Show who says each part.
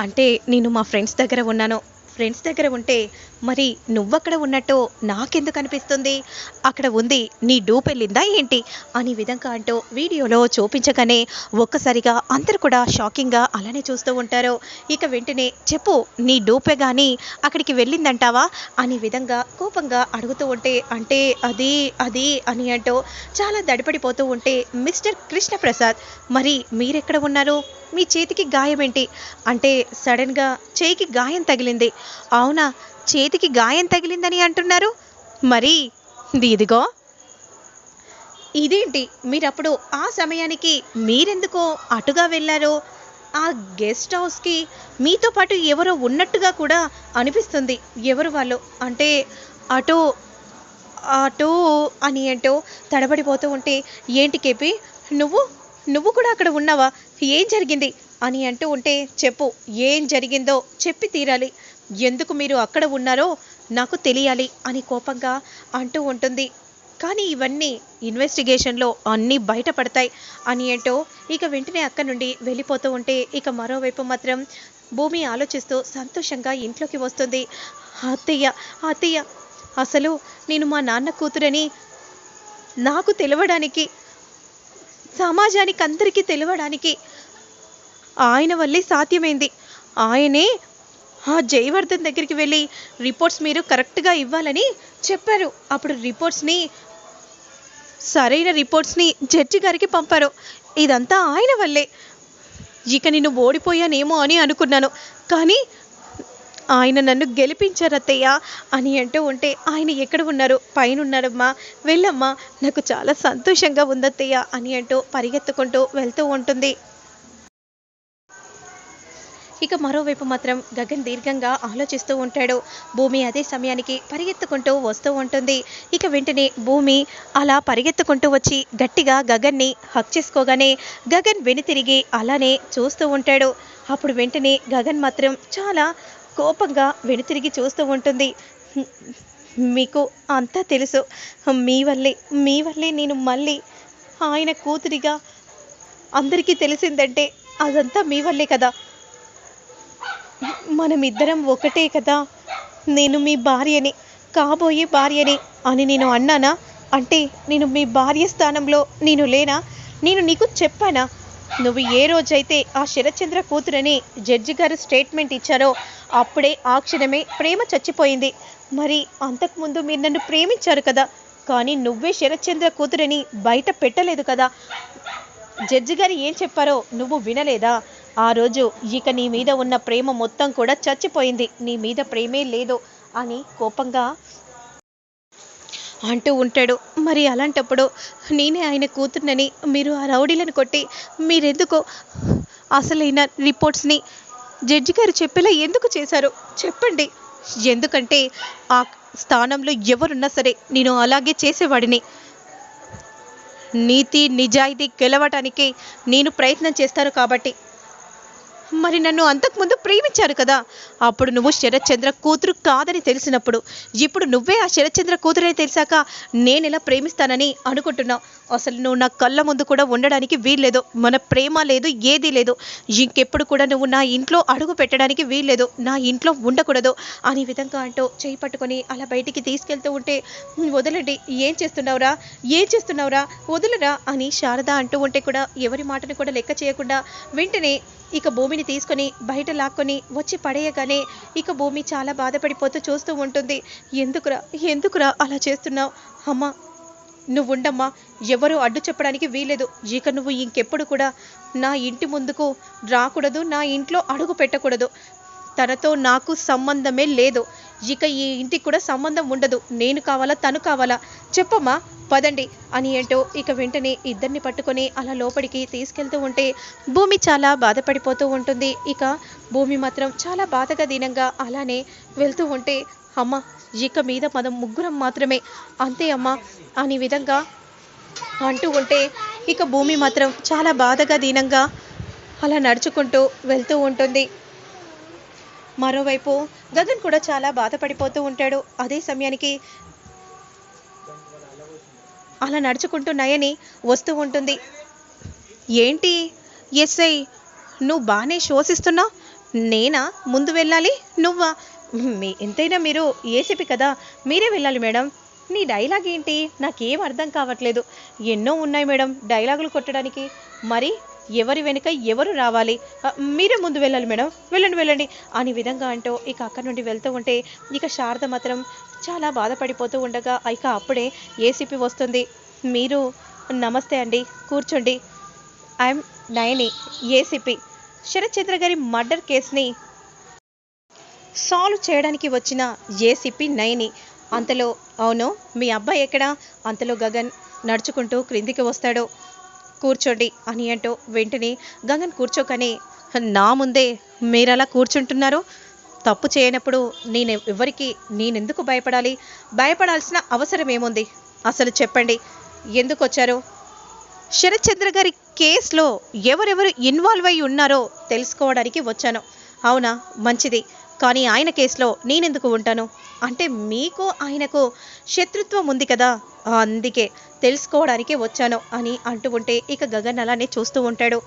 Speaker 1: అంటే నేను మా ఫ్రెండ్స్ దగ్గర ఉన్నాను. ఫ్రెండ్స్ దగ్గర ఉంటే మరి నువ్వక్కడ ఉన్నట్టు నాకెందుకు అనిపిస్తుంది? అక్కడ ఉంది నీ డూప్ ఏంటి? అని విధంగా అంటూ వీడియోలో చూపించగానే ఒక్కసారిగా అందరు కూడా షాకింగ్గా అలానే చూస్తూ ఉంటారు. ఇక వెంటనే చెప్పు నీ డూపే కానీ అక్కడికి వెళ్ళిందంటావా? అని విధంగా కోపంగా అడుగుతూ ఉంటే అంటే అది అది అని అంటూ చాలా దడిపడిపోతూ ఉంటే మిస్టర్ కృష్ణప్రసాద్ మరి మీరెక్కడ ఉన్నారు? మీ చేతికి గాయం ఏంటి అంటే సడన్గా చేయికి గాయం తగిలింది. అవునా? చేతికి గాయం తగిలిందని అంటున్నారు? మరి ఇదిగో. ఇదేంటి? మీరప్పుడు ఆ సమయానికి మీరెందుకో అటుగా వెళ్ళారు? ఆ గెస్ట్ హౌస్కి మీతో పాటు ఎవరో ఉన్నట్టుగా కూడా అనిపిస్తుంది. ఎవరు వాళ్ళు? అంటే అటు అటు అని ఏంటో తడబడిపోతూ ఉంటే ఏంటి కేపి? నువ్వు? నువ్వు కూడా అక్కడ ఉన్నావా? ఏం జరిగింది? అని అంటూ ఉంటే చెప్పు ఏం జరిగిందో చెప్పి తీరాలి. ఎందుకు మీరు అక్కడ ఉన్నారో నాకు తెలియాలి అని కోపంగా అంటూ ఉంటుంది. కానీ ఇవన్నీ ఇన్వెస్టిగేషన్లో అన్నీ బయటపడతాయి అని ఏంటో ఇక వెంటనే అక్కడి నుండి వెళ్ళిపోతూ ఉంటే ఇక మరోవైపు మాత్రం భూమి ఆలోచిస్తూ సంతోషంగా ఇంట్లోకి వస్తుంది. అత్తయ్య అత్తయ్య అసలు నేను మా నాన్న కూతురని నాకు తెలవడానికి సమాజానికి అందరికీ తెలియడానికి ఆయన వల్లే సాధ్యమైంది. ఆయనే ఆ జయవర్ధన్ దగ్గరికి వెళ్ళి రిపోర్ట్స్ మీరు కరెక్ట్గా ఇవ్వాలని చెప్పారు. అప్పుడు రిపోర్ట్స్ని సరైన రిపోర్ట్స్ని జడ్జి గారికి పంపారు. ఇదంతా ఆయన వల్లే. ఇక నేను ఓడిపోయానేమో అని అనుకున్నాను. కానీ ఆయన నన్ను గెలిపించారత్తయ్య అని అంటూ ఉంటే ఆయన ఎక్కడ ఉన్నారు? పైన ఉన్నారమ్మా వెళ్ళమ్మా. నాకు చాలా సంతోషంగా ఉందత్తయ్య అని అంటూ పరిగెత్తుకుంటూ వెళ్తూ ఉంటుంది. ఇక మరోవైపు మాత్రం గగన్ దీర్ఘంగా ఆలోచిస్తూ ఉంటాడు. భూమి అదే సమయానికి పరిగెత్తుకుంటూ వస్తూ ఉంటుంది. ఇక వెంటనే భూమి అలా పరిగెత్తుకుంటూ వచ్చి గట్టిగా గగన్ని హక్ చేసుకోగానే గగన్ వెనుతిరిగి అలానే చూస్తూ ఉంటాడు. అప్పుడు వెంటనే గగన్ మాత్రం చాలా కోపంగా వెనుతిరిగి చూస్తూ ఉంటుంది. మీకు అంతా తెలుసు. మీ వల్లే మీ వల్లే నేను మళ్ళీ ఆయన కూతురిగా అందరికీ తెలిసిందంటే అదంతా మీ వల్లే కదా. మనమిద్దరం ఒకటే కదా. నేను మీ భార్యని కాబోయే భార్యని అని నేను అన్నానా? అంటే నేను మీ భార్య స్థానంలో నేను లేనా? నేను నీకు చెప్పానా? నువ్వు ఏ రోజైతే ఆ శరత్చంద్ర కూతురని జడ్జి గారు స్టేట్మెంట్ ఇచ్చారో అప్పుడే ఆ క్షణమే ప్రేమ చచ్చిపోయింది. మరి అంతకుముందు మీరు నన్ను ప్రేమించారు కదా కానీ నువ్వే శరత్చంద్ర కూతురని బయట పెట్టలేదు కదా. జడ్జి గారు ఏం చెప్పారో నువ్వు వినలేదా? ఆ రోజు ఇక నీ మీద ఉన్న ప్రేమ మొత్తం కూడా చచ్చిపోయింది. నీ మీద ప్రేమే లేదు అని కోపంగా అంటూ ఉంటాడు. మరి అలాంటప్పుడు నేనే ఆయన కూతుర్నని మీరు ఆ రౌడీలను కొట్టి మీరెందుకు అసలైన రిపోర్ట్స్ని జడ్జి గారు చెప్పేలా ఎందుకు చేశారు? చెప్పండి. ఎందుకంటే ఆ స్థానంలో ఎవరున్నా సరే నేను అలాగే చేసేవాడిని. నీతి నిజాయితీ గెలవటానికి నేను ప్రయత్నం చేస్తాను కాబట్టి మరి నన్ను అంతకుముందు ప్రేమించారు కదా. అప్పుడు నువ్వు శరత్చంద్ర కూతురు కాదని తెలిసినప్పుడు ఇప్పుడు నువ్వే ఆ శరత్చంద్ర కూతురని తెలిసాక నేను ఎలా ప్రేమిస్తానని అనుకుంటున్నావు? అసలు నువ్వు నా కళ్ళ ముందు కూడా ఉండడానికి వీల్లేదు. మన ప్రేమ లేదు ఏదీ లేదు. ఇంకెప్పుడు కూడా నువ్వు నా ఇంట్లో అడుగు పెట్టడానికి వీల్లేదు. నా ఇంట్లో ఉండకూడదు అని విధంగా అంటూ చేయి పట్టుకొని అలా బయటికి తీసుకెళ్తూ ఉంటే వదలండి ఏం చేస్తున్నావురా? ఏం చేస్తున్నావురా? వదలరా? అని శారద అంటూ ఉంటే కూడా ఎవరి మాటను కూడా లెక్క చేయకుండా వెంటనే ఇక భూమిని తీసుకొని బయట లాక్కొని వచ్చి పడేయగానే ఇక భూమి చాలా బాధపడిపోతూ చూస్తూ ఉంటుంది. ఎందుకురా? ఎందుకురా అలా చేస్తున్నావు? అమ్మా నువ్వు ఉండమ్మా ఎవరు అడ్డు చెప్పడానికి వీలేదు ఇక నువ్వు ఇంకెప్పుడు కూడా నా ఇంటి ముందుకు రాకూడదు నా ఇంట్లో అడుగు పెట్టకూడదు. తనతో నాకు సంబంధమే లేదు. ఇక ఈ ఇంటికి కూడా సంబంధం ఉండదు. నేను కావాలా తను కావాలా? చెప్పమ్మా పదండి అని ఏంటో ఇక వెంటనే ఇద్దరిని పట్టుకొని అలా లోపలికి తీసుకెళ్తూ ఉంటే భూమి చాలా బాధపడిపోతూ ఉంటుంది. ఇక భూమి మాత్రం చాలా బాధగా దీనంగా అలానే వెళ్తూ ఉంటే అమ్మ ఇక మీద మనం ముగ్గురం మాత్రమే. అంతే అమ్మా. అని విధంగా అంటూ ఉంటే ఇక భూమి మాత్రం చాలా బాధగా దీనంగా అలా నడుచుకుంటూ వెళ్తూ ఉంటుంది. మరోవైపు గగన్ కూడా చాలా బాధపడిపోతూ ఉంటాడు. అదే సమయానికి అలా నడుచుకుంటూ నయని వస్తూ ఉంటుంది. ఏంటి ఎస్ఐ నువ్వు బాగానే శోషిస్తున్నావు? నేనా? ముందు వెళ్ళాలి? నువ్వా? మీ ఎంతైనా మీరు ఏసీపీ కదా మీరే వెళ్ళాలి మేడం. నీ డైలాగ్ ఏంటి? నాకేం అర్థం కావట్లేదు. ఎన్నో ఉన్నాయి మేడం డైలాగులు కొట్టడానికి. మరి ఎవరి వెనుక ఎవరు రావాలి? మీరే ముందు వెళ్ళాలి మేడం. వెళ్ళండి వెళ్ళండి. అని విధంగా అంటూ ఇక అక్కడి నుండి వెళ్తూ ఉంటే ఇక శారద మాత్రం చాలా బాధపడిపోతూ ఉండగా ఇక అప్పుడే ఏసీపీ వస్తుంది. మీరు నమస్తే అండి కూర్చోండి. I'm Nayani ACP. Sarath Chandra గారి మర్డర్ కేసుని సాల్వ్ చేయడానికి వచ్చిన ఏసీపీ నయని అంతలో అవును మీ అబ్బాయి ఎక్కడా అంతలో గగన్ నడుచుకుంటూ క్రిందికి వస్తాడు. కూర్చోండి అని అంటూ వెంటనే గగన్ కూర్చోకని నా ముందే మీరు అలా కూర్చుంటున్నారు? తప్పు చేయనప్పుడు నేను ఎవరికి నేనెందుకు భయపడాలి? భయపడాల్సిన అవసరం ఏముంది? అసలు చెప్పండి ఎందుకు వచ్చారు? శరత్ చంద్ర గారి కేసులో ఎవరెవరు ఇన్వాల్వ్ అయి ఉన్నారో తెలుసుకోవడానికి వచ్చాను. అవునా? మంచిది. కానీ ఆయన కేసులో నేనెందుకు ఉంటాను? అంటే మీకు ఆయనకు శత్రుత్వం ఉంది కదా అందుకే తెలుసుకోవడానికి వచ్చాను అని అంటూ ఉంటే ఇక గగన్ అలానే చూస్తూ ఉంటాడు.